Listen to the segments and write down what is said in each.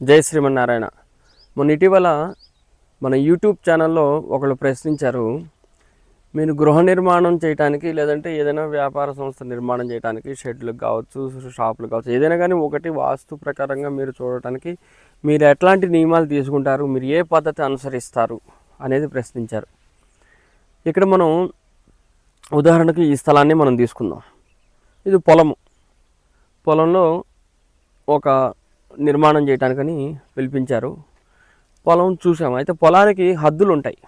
జై శ్రీమన్నారాయణ. మొన్న ఇటీవల మన యూట్యూబ్ ఛానల్లో ఒకళ్ళు ప్రశ్నించారు మీరు గృహ నిర్మాణం చేయడానికి లేదంటే ఏదైనా వ్యాపార సంస్థ నిర్మాణం చేయడానికి షెడ్లు కావచ్చు షాపులు కావచ్చు ఏదైనా కానీ ఒకటి వాస్తు ప్రకారంగా మీరు చూడటానికి మీరు ఎట్లాంటి నియమాలు తీసుకుంటారు మీరు ఏ పద్ధతి అనుసరిస్తారు అనేది ప్రశ్నించారు. ఇక్కడ మనం ఉదాహరణకు ఈ స్థలాన్ని మనం తీసుకుందాం. ఇది పొలము. పొలంలో ఒక నిర్మాణం చేయడానికని పిలిపించారు. పొలం చూసాము. అయితే పొలానికి హద్దులు ఉంటాయి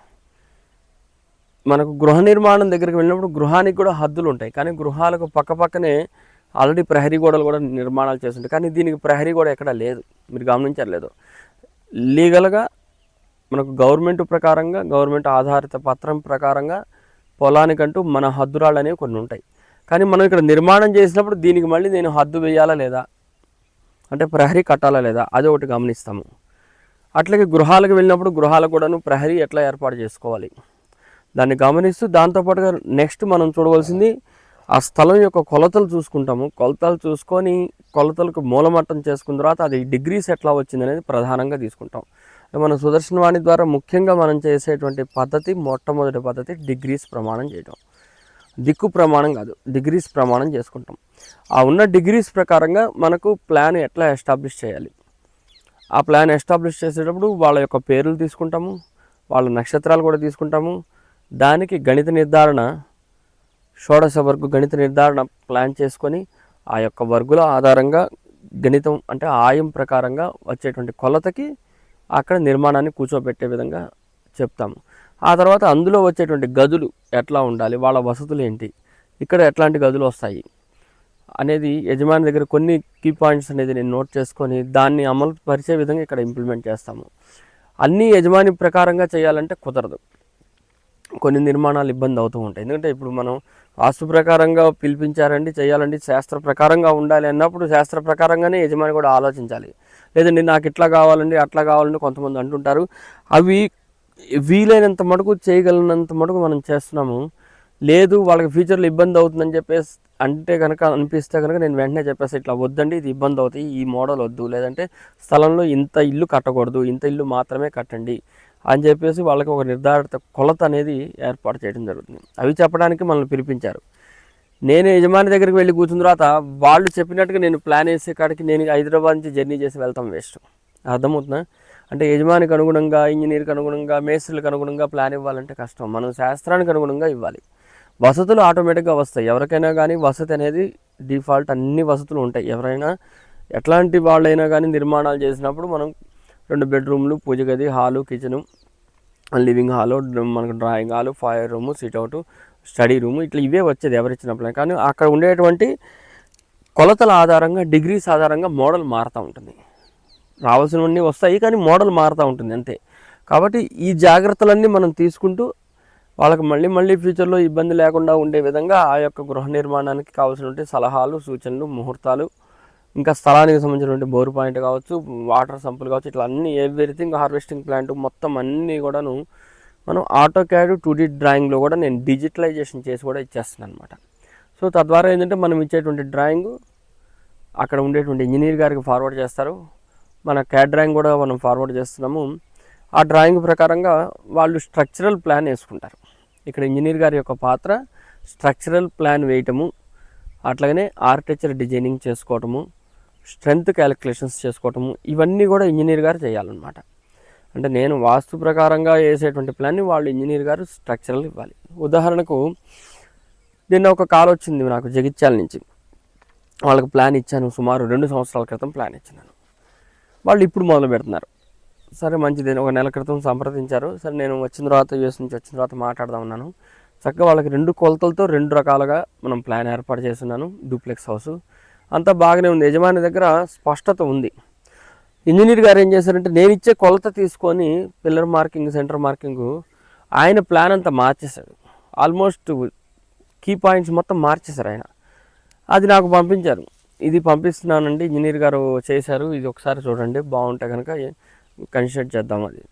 మనకు గృహ నిర్మాణం దగ్గరికి వెళ్ళినప్పుడు గృహానికి కూడా హద్దులు ఉంటాయి కానీ గృహాలకు పక్క పక్కనే ఆల్రెడీ ప్రహరీ గోడలు కూడా నిర్మాణాలు చేస్తుంటాయి. కానీ దీనికి ప్రహరీ గోడ ఎక్కడ లేదు. మీరు గమనించారు లేదు. లీగల్గా మనకు గవర్నమెంట్ ప్రకారంగా గవర్నమెంట్ ఆధారిత పత్రం ప్రకారంగా పొలానికంటూ మన హద్దురాళ్ళు అనేవి కొన్ని ఉంటాయి కానీ మనం ఇక్కడ నిర్మాణం చేసినప్పుడు దీనికి మళ్ళీ నేను హద్దు వేయాలా లేదా? అంటే ప్రహరీ కట్టాలా లేదా? అది ఒకటి గమనిస్తాము. అట్లాగే గృహాలకు వెళ్ళినప్పుడు గృహాలకు కూడాను ప్రహరీ ఎట్లా ఏర్పాటు చేసుకోవాలి? దాన్ని గమనిస్తూ దాంతోపాటుగా నెక్స్ట్ మనం చూడవలసింది ఆ స్థలం యొక్క కొలతలు చూసుకుంటాము. కొలతలు చూసుకొని కొలతలకు మూలమట్టం చేసుకున్న తర్వాత అది డిగ్రీస్ ఎట్లా వచ్చింది అనేది ప్రధానంగా తీసుకుంటాం. మన సుదర్శనవాణి ద్వారా ముఖ్యంగా మనం చేసేటువంటి పద్ధతి మొట్టమొదటి పద్ధతి డిగ్రీస్ ప్రమాణం చేయడం దిక్కు ప్రమాణం కాదు డిగ్రీస్ ప్రమాణం చేసుకుంటాం. ఆ ఉన్న డిగ్రీస్ ప్రకారంగా మనకు ప్లాన్ ఎట్లా ఎస్టాబ్లిష్ చేయాలి? ఆ ప్లాన్ ఎస్టాబ్లిష్ చేసేటప్పుడు వాళ్ళ యొక్క పేర్లు తీసుకుంటాము వాళ్ళ నక్షత్రాలు కూడా తీసుకుంటాము. దానికి గణిత నిర్ధారణ షోడశ వర్గు గణిత నిర్ధారణ ప్లాన్ చేసుకొని ఆ యొక్క వర్గుల ఆధారంగా గణితం అంటే ఆయం ప్రకారంగా వచ్చేటువంటి కొలతకి అక్కడ నిర్మాణాన్ని కూర్చోబెట్టే విధంగా చెప్తాము. ఆ తర్వాత అందులో వచ్చేటువంటి గదులు ఎట్లా ఉండాలి? వాళ్ళ వసతులు ఏంటి? ఇక్కడ ఎట్లాంటి గదులు వస్తాయి? అనేది యజమాని దగ్గర కొన్ని కీ పాయింట్స్ అనేది నేను నోట్ చేసుకొని దాన్ని అమలు పరిచే విధంగా ఇక్కడ ఇంప్లిమెంట్ చేస్తాము. అన్నీ యజమాని ప్రకారంగా చేయాలంటే కుదరదు. కొన్ని నిర్మాణాలు ఇబ్బంది అవుతూ ఉంటాయి. ఎందుకంటే ఇప్పుడు మనం వాస్తు ప్రకారంగా పిలిపించారండి చేయాలండి శాస్త్ర ప్రకారంగా ఉండాలి అన్నప్పుడు శాస్త్ర ప్రకారంగానే యజమాని కూడా ఆలోచించాలి. లేదండి నాకు ఇట్లా కావాలండి అట్లా కావాలండి కొంతమంది అంటుంటారు. అవి వీలైనంత మటుకు చేయగలిగినంత మటుకు మనం చేస్తున్నాము. లేదు వాళ్ళకి ఫ్యూచర్లో ఇబ్బంది అవుతుందని చెప్పేసి అంటే కనుక అనిపిస్తే కనుక నేను వెంటనే చెప్పేసి ఇట్లా వద్దండి ఇది ఇబ్బంది అవుతాయి ఈ మోడల్ వద్దు. లేదంటే స్థలంలో ఇంత ఇల్లు కట్టకూడదు ఇంత ఇల్లు మాత్రమే కట్టండి. అని చెప్పేసి వాళ్ళకి ఒక నిర్ధారిత కొలత అనేది ఏర్పాటు చేయడం జరుగుతుంది. అవి చెప్పడానికి మనల్ని పిలిపించారు. నేను యజమాని దగ్గరికి వెళ్ళి కూర్చున్న తర్వాత వాళ్ళు చెప్పినట్టుగా నేను ప్లాన్ వేసే కాడికి నేను హైదరాబాద్ నుంచి జర్నీ చేసి వెళ్తాం వేస్ట్. అర్థమవుతుందా? అంటే యజమానికి అనుగుణంగా ఇంజనీర్కి అనుగుణంగా మేస్త్రులకు అనుగుణంగా ప్లాన్ ఇవ్వాలంటే కష్టం. మనం శాస్త్రానికి అనుగుణంగా ఇవ్వాలి. వసతులు ఆటోమేటిక్గా వస్తాయి. ఎవరికైనా కానీ వసతి అనేది డిఫాల్ట్ అన్ని వసతులు ఉంటాయి. ఎవరైనా ఎట్లాంటి వాళ్ళైనా కానీ నిర్మాణాలు చేసినప్పుడు మనం రెండు బెడ్రూమ్లు పూజ గది హాలు కిచెను లివింగ్ హాలు మనకు drawing hall fire room sit out study room ఇట్లా ఇవే వచ్చేది ఎవరిచ్చినప్పుడు కానీ అక్కడ ఉండేటువంటి కొలతల ఆధారంగా డిగ్రీస్ ఆధారంగా మోడల్ మారుతూ ఉంటుంది. రావాల్సినవన్నీ వస్తాయి కానీ మోడల్ మారుతూ ఉంటుంది అంతే. కాబట్టి ఈ జాగ్రత్తలన్నీ మనం తీసుకుంటూ వాళ్ళకి మళ్ళీ మళ్ళీ ఫ్యూచర్లో ఇబ్బంది లేకుండా ఉండే విధంగా ఆ యొక్క గృహ నిర్మాణానికి కావాల్సినటువంటి సలహాలు సూచనలు ముహూర్తాలు ఇంకా స్థలానికి సంబంధించినటువంటి బోర్ పాయింట్ కావచ్చు వాటర్ సంపులు కావచ్చు ఇట్లా అన్ని ఎవ్రీథింగ్ హార్వెస్టింగ్ ప్లాంట్ మొత్తం అన్నీ కూడాను మనం ఆటో క్యాడ్ టూ డీ డ్రాయింగ్లో కూడా నేను డిజిటలైజేషన్ చేసి కూడా ఇచ్చేస్తున్నాను అనమాట సో తద్వారా ఏంటంటే మనం ఇచ్చేటువంటి డ్రాయింగ్ అక్కడ ఉండేటువంటి ఇంజనీర్ గారికి ఫార్వర్డ్ చేస్తారు. మన క్యాడ్ డ్రాయింగ్ కూడా మనం ఫార్వర్డ్ చేస్తున్నాము. ఆ డ్రాయింగ్ ప్రకారంగా వాళ్ళు స్ట్రక్చరల్ ప్లాన్ వేసుకుంటారు. ఇక్కడ ఇంజనీర్ గారి యొక్క పాత్ర స్ట్రక్చరల్ ప్లాన్ వేయటము అట్లాగనే ఆర్కిటెక్చర్ డిజైనింగ్ చేసుకోవటము స్ట్రెంగ్త్ క్యాలిక్యులేషన్స్ చేసుకోవటము ఇవన్నీ కూడా ఇంజనీర్ గారు చేయాలన్నమాట. అంటే నేను వాస్తు ప్రకారంగా వేసేటువంటి ప్లాన్ని వాళ్ళు ఇంజనీర్ గారు స్ట్రక్చరల్ ఇవ్వాలి. ఉదాహరణకు నిన్న ఒక కాల్ వచ్చింది నాకు జగిత్యాల నుంచి. వాళ్ళకి ప్లాన్ ఇచ్చాను సుమారు రెండు సంవత్సరాల క్రితం ప్లాన్ ఇచ్చినాను. వాళ్ళు ఇప్పుడు మొదలు పెడుతున్నారు. సరే మంచిది. ఒక నెల క్రితం సంప్రదించారు. సరే నేను వచ్చిన తర్వాత యూఎస్ నుంచి వచ్చిన తర్వాత మాట్లాడదాం ఉన్నాను. చక్కగా వాళ్ళకి రెండు కొలతలతో రెండు రకాలుగా మనం ప్లాన్ ఏర్పాటు చేస్తున్నాను. Duplex house. అంతా బాగానే ఉంది. యజమాని దగ్గర స్పష్టత ఉంది. ఇంజనీర్ గారు ఏం చేశారంటే నేను ఇచ్చే కొలత తీసుకొని పిల్లర్ మార్కింగ్ సెంటర్ మార్కింగ్ ఆయన ప్లాన్ అంతా మార్చేశాడు ఆల్మోస్ట్ కీ పాయింట్స్ మొత్తం మార్చేశారు ఆయన. అది నాకు పంపించారు. ఇది పంపిస్తున్నానండి. ఇంజనీర్ గారు చేశారు. ఇది ఒకసారి చూడండి. బాగుంటే కనుక కన్సిడర్ చేద్దాం అది.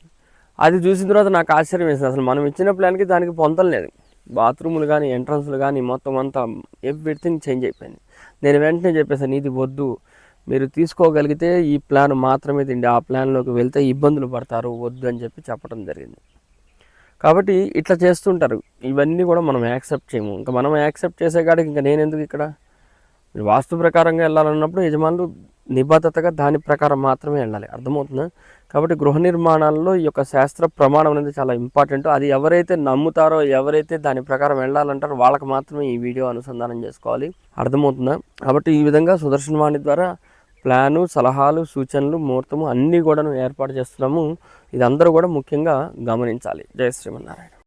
అది చూసిన తర్వాత నాకు ఆశ్చర్యం వేసింది. అసలు మనం ఇచ్చిన ప్లాన్కి దానికి పొందలేదు బాత్రూములు కానీ ఎంట్రన్స్లు కానీ మొత్తం అంతా ఎవ్రీథింగ్ చేంజ్ అయిపోయింది. నేను వెంటనే చెప్పేసాను ఇది వద్దు. మీరు తీసుకోగలిగితే ఈ ప్లాన్ మాత్రమే తిండి. ఆ ప్లాన్లోకి వెళ్తే ఇబ్బందులు పడతారు. వద్దు అని చెప్పి చెప్పడం జరిగింది. కాబట్టి ఇట్లా చేస్తుంటారు ఇవన్నీ కూడా మనం యాక్సెప్ట్ చేయము. ఇంకా మనం యాక్సెప్ట్ చేసే కాడికి ఇంకా నేను ఎందుకు ఇక్కడ? మీరు వాస్తు ప్రకారంగా వెళ్ళాలన్నప్పుడు యజమానులు నిబద్ధతగా దాని ప్రకారం మాత్రమే వెళ్ళాలి. అర్థమవుతుందా? కాబట్టి గృహ నిర్మాణాల్లో ఈ యొక్క శాస్త్ర ప్రమాణం అనేది చాలా ఇంపార్టెంట్ అది ఎవరైతే నమ్ముతారో ఎవరైతే దాని ప్రకారం వెళ్ళాలంటారో వాళ్ళకి మాత్రమే ఈ వీడియో అనుసంధానం చేసుకోవాలి. అర్థమవుతుందా? కాబట్టి ఈ విధంగా సుదర్శన వాణి ద్వారా ప్లాను సలహాలు సూచనలు ముహూర్తము అన్నీ కూడా ఏర్పాటు చేస్తున్నాము. ఇది అందరూ కూడా ముఖ్యంగా గమనించాలి. జయ శ్రీమన్నారాయణ.